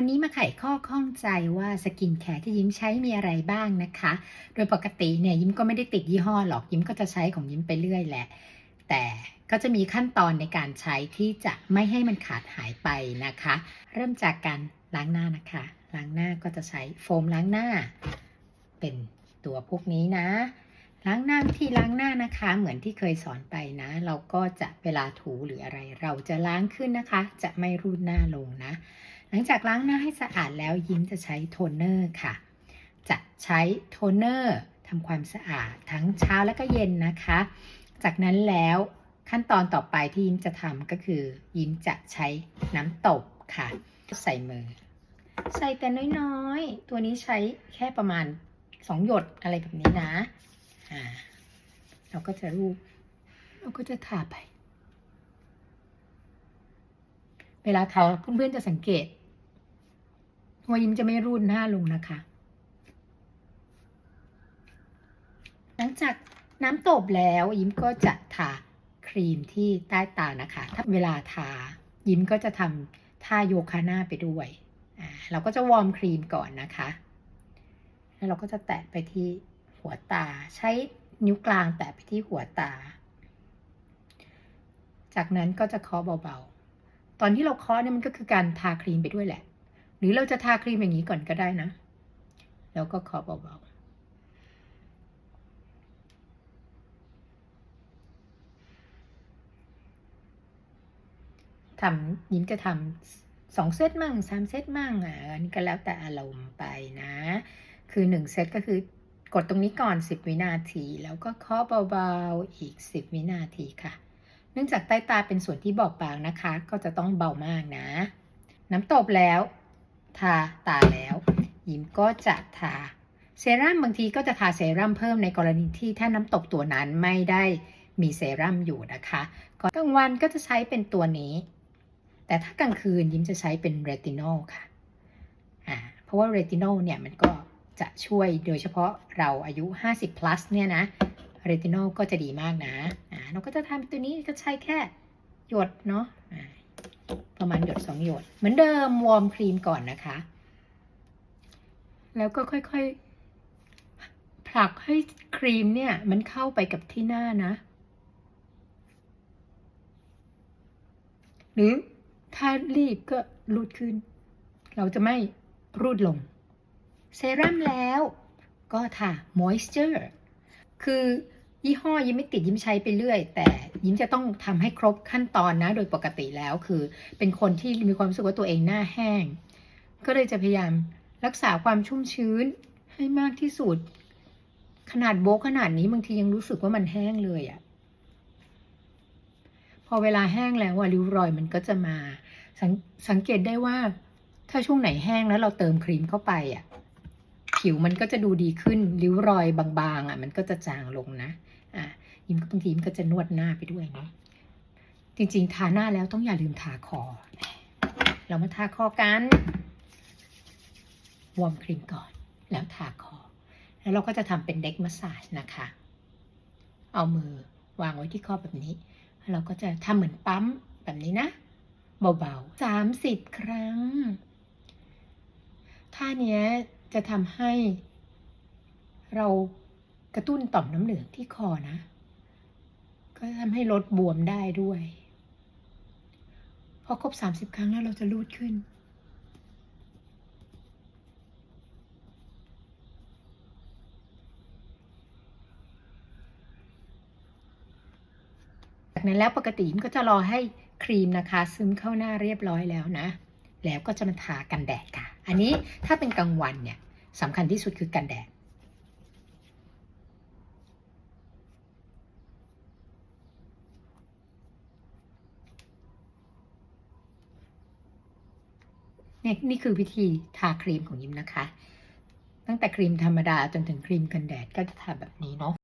วันนี้มาไขข้อข้องใจว่าสกินแคร์ที่ยิ้มใช้มีอะไรบ้างนะคะ โดยปกติเนี่ยยิ้มก็ไม่ได้ติดยี่ห้อหรอกยิ้มก็จะใช้ของยิ้มไปเรื่อยแหละ แต่ก็จะมีขั้นตอนในการใช้ที่จะไม่ให้มันขาดหายไปนะคะ เริ่มจากการล้างหน้านะคะ ล้างหน้าก็จะใช้โฟมล้างหน้า เป็นตัวพวกนี้นะ ล้างหน้าวิธีล้างหน้านะคะ เหมือนที่เคยสอนไปนะ เราก็จะเวลาถูหรืออะไร เราจะล้างขึ้นนะคะ จะไม่รูดหน้าลงนะ หลังจากล้างหน้าให้สะอาดแล้วยิ้มจะใช้โทนเนอร์ค่ะ จะใช้โทนเนอร์ทำความสะอาดทั้งเช้าและก็เย็นนะคะ จากนั้นแล้วขั้นตอนต่อไปที่ยิ้มจะทำก็คือ ยิ้มจะใช้น้ำตบค่ะ ใส่มือ ใส่แต่น้อยๆ ตัวนี้ใช้แค่ประมาณสองหยดอะไรแบบนี้นะอ่าเราก็จะรูปเราก็จะทาไป เวลาทาเพื่อนๆจะสังเกต วยิ้มจะไม่รูดหน้าลงนะคะ หลังจากน้ำตบแล้วยิ้มก็จะทาครีมที่ใต้ตานะคะ ถ้าเวลาทายิ้มก็จะทำท่าโยคะหน้าไปด้วยอ่าเราก็จะวอร์มครีมก่อนนะคะ แล้วเราก็จะแตะไปที่หัวตา ใช้นิ้วกลางแตะไปที่หัวตา จากนั้นก็จะเคาะเบาๆ ตอนที่เราเคาะเนี่ยมันก็คือการทาครีมไปด้วยแหละ หรือเราจะทาครีมอย่างนี้ก่อนก็ได้นะ แล้วก็เคาะเบาๆทำยิ้มจะทำสองเซตมั่งสามเซตมั่งอะอันนี้ก็แล้วแต่อารมณ์ไปนะ คือหนึ่งเซตก็คือกดตรงนี้ก่อน 10 วินาที แล้วก็เคาะเบาๆอีก 10 วินาทีค่ะ เนื่องจากใต้ตาเป็นส่วนที่บอบบางนะคะ ก็จะต้องเบามากนะ น้ำตบแล้ว ทาตาแล้วยิมก็จะทาเซรั่มบางทีก็จะทาเซรั่มเพิ่มในกรณีที่ถ้าน้ำตบตัวนั้นไม่ได้มีเซรั่มอยู่นะคะก่อนกลางวันก็จะใช้เป็นตัวนี้ แต่ถ้ากลางคืนยิ้มจะใช้เป็นเรตินอลค่ะอ่าเพราะว่าเรตินอลเนี่ยมันก็จะช่วยโดยเฉพาะเราอายุ 50 plus เนี่ยนะเรตินอลก็จะดีมากนะอ่าเราก็จะทำตัวนี้ก็ใช้แค่หยดเนาะ ประมาณหยดสองหยด เหมือนเดิมวอร์มครีมก่อนนะคะ แล้วก็ค่อยๆผลักให้ครีมเนี่ย มันเข้าไปกับที่หน้านะ หรือถ้ารีบก็รูดขึ้น เราจะไม่รูดลง เซรั่มแล้วก็ทา moisture คือ ยี่ห้อยิ้มไม่ติดยิ้มใช้ไปเรื่อย แต่ยิ้มจะต้องทำให้ครบขั้นตอนนะ โดยปกติแล้วคือ เป็นคนที่มีความรู้สึกว่าตัวเองหน้าแห้ง ก็เลยจะพยายามรักษาความชุ่มชื้นให้มากที่สุด ขนาดโบกขนาดนี้บางทียังรู้สึกว่ามันแห้งเลยอะพอเวลาแห้งแล้วว่าริ้วรอยมันก็จะมาสงสังเกตได้ว่า ถ้าช่วงไหนแห้งแล้วเราเติมครีมเข้าไปอะ ผิวมันก็จะดูดีขึ้นริ้วรอยบางๆอะมันก็จะจางลงนะอะยิ้มก็บางทีมันก็จะนวดหน้าไปด้วยเนาะจริงๆ ทาหน้าแล้วต้องอย่าลืมทาคอ เรามาทาคอกันวอร์มครีมก่อน แล้วทาคอ แล้วเราก็จะทำเป็นเด็กมัสซาจนะคะ เอามือวางไว้ที่คอแบบนี้ เราก็จะทำเหมือนปั๊มแบบนี้นะ เบาๆสามสิบครั้ง ท่าเนี้ย จะทำให้เรากระตุ้นต่อมน้ำเหลืองที่คอนะ ก็ทำให้ลดบวมได้ด้วย พอครบสามสิบครั้งแล้วเราจะรูดขึ้น จากนั้นแล้วปกติมันก็จะรอให้ครีมนะคะ ซึมเข้าหน้าเรียบร้อยแล้วนะ แล้วก็จะมาทากันแดดค่ะ อันนี้ถ้าเป็นกลางวันเนี่ยสำคัญที่สุดคือกันแดดเนี่ยนี่คือวิธีทาครีมของยิมนะคะ ตั้งแต่ครีมธรรมดาจนถึงครีมกันแดดก็จะทาแบบนี้เนาะ